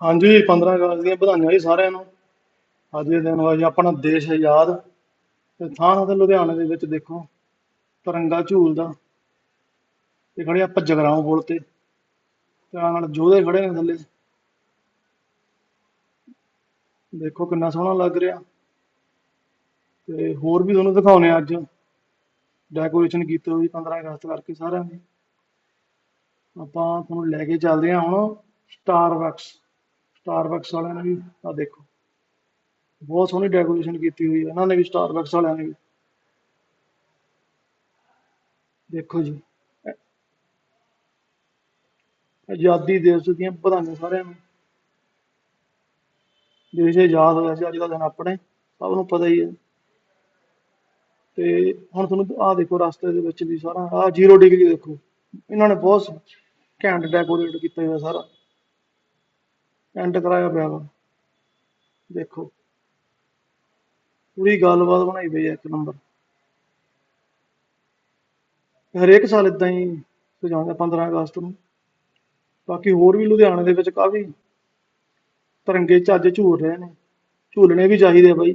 ਹਾਂਜੀ 15 ਅਗਸਤ ਦੀਆਂ ਵਧਾਈਆਂ ਜੀ ਸਾਰਿਆਂ ਨੂੰ। ਅੱਜ ਦੇ ਦਿਨ ਹੋਇਆ ਆਪਣਾ ਦੇਸ਼ ਆਜ਼ਾਦ। ਤੇ ਥਾਂ ਤੇ ਲੁਧਿਆਣੇ ਦੇ ਵਿੱਚ ਦੇਖੋ, ਤਿਰੰਗਾ ਝੂਲਦਾ ਤੇ ਖੜੇ ਆਪਾਂ ਜਗਰਾਉਂ ਪੁਲ ਤੇ। ਤੇ ਨਾਲ ਜੋਧੇ ਖੜੇ ਨੇ ਥੱਲੇ। ਦੇਖੋ ਕਿੰਨਾ ਸੋਹਣਾ ਲੱਗ ਰਿਹਾ। ਤੇ ਹੋਰ ਵੀ ਤੁਹਾਨੂੰ ਦਿਖਾਉਨੇ ਅੱਜ। ਡੈਕੋਰੇਸ਼ਨ ਕੀਤੀ ਹੋਈ 15 ਅਗਸਤ ਕਰਕੇ ਸਾਰਿਆਂ ਦੀ ਆਪਾਂ ਤੁਹਾਨੂੰ ਲੈ ਕੇ ਚੱਲਦੇ ਹਾਂ ਹੁਣ ਸਟਾਰਬਕਸ ਸਟਾਰਬਕਸ ਵਾਲਿਆਂ ਨੇ ਵੀ ਆ ਦੇਖੋ। ਬਹੁਤ ਸੋਹਣੀ ਡੈਕੋਰੇਸ਼ਨ ਕੀਤੀ ਹੋਈ ਹੈ। ਇਹਨਾਂ ਨੇ ਵੀ ਸਟਾਰਬਕਸ ਵਾਲਿਆਂ ਨੇ ਵੀ। ਦੇਖੋ ਜੀ। ਅ- ਆਜ਼ਾਦੀ ਦਿਵਸ ਦੀਆਂ ਵਧਾਈਆਂ ਸਾਰਿਆਂ ਨੂੰ। ਦੇਸ਼ ਆਜ਼ਾਦ ਹੋਇਆ ਸੀ, ਅੱਜ ਦਾ ਦਿਨ ਆਪਣੇ। ਸਭ ਨੂੰ ਪਤਾ ਹੀ ਹੈ। ਤੇ ਹੁਣ ਤੁਹਾਨੂੰ ਆਹ ਦੇਖੋ ਰਸਤੇ ਦੇ ਵਿੱਚ ਵੀ ਸਾਰਾ, ਆਹ ਜ਼ੀਰੋ ਡਿਗਰੀ ਦੇਖੋ। ਇਹਨਾਂ ਨੇ ਬਹੁਤ ਘੈਂਟ ਡੈਕੋਰੇਟ ਕੀਤਾ ਹੋਇਆ ਸਾਰਾ। ਐਂਡ ਕਰਾਇਆ ਪਿਆ ਵਾ। ਦੇਖੋ। ਪੂਰੀ ਗੱਲਬਾਤ ਬਣਾਈ ਪਈ ਹੈ ਇੱਕ ਨੰਬਰ। ਹਰੇਕ ਸਾਲ ਇਦਾਂ ਹੀ ਸਜਾਉਂਦੇ ਆ 15 ਅਗਸਤ ਨੂੰ। ਬਾਕੀ ਹੋਰ ਵੀ ਲੁਧਿਆਣੇ ਦੇ ਵਿੱਚ ਕਾਫੀ ਤਿਰੰਗੇ ਚੱਜ ਝੂਲ ਰਹੇ ਨੇ। ਝੂਲਣੇ ਵੀ ਚਾਹੀਦੇ ਆ ਬਾਈ।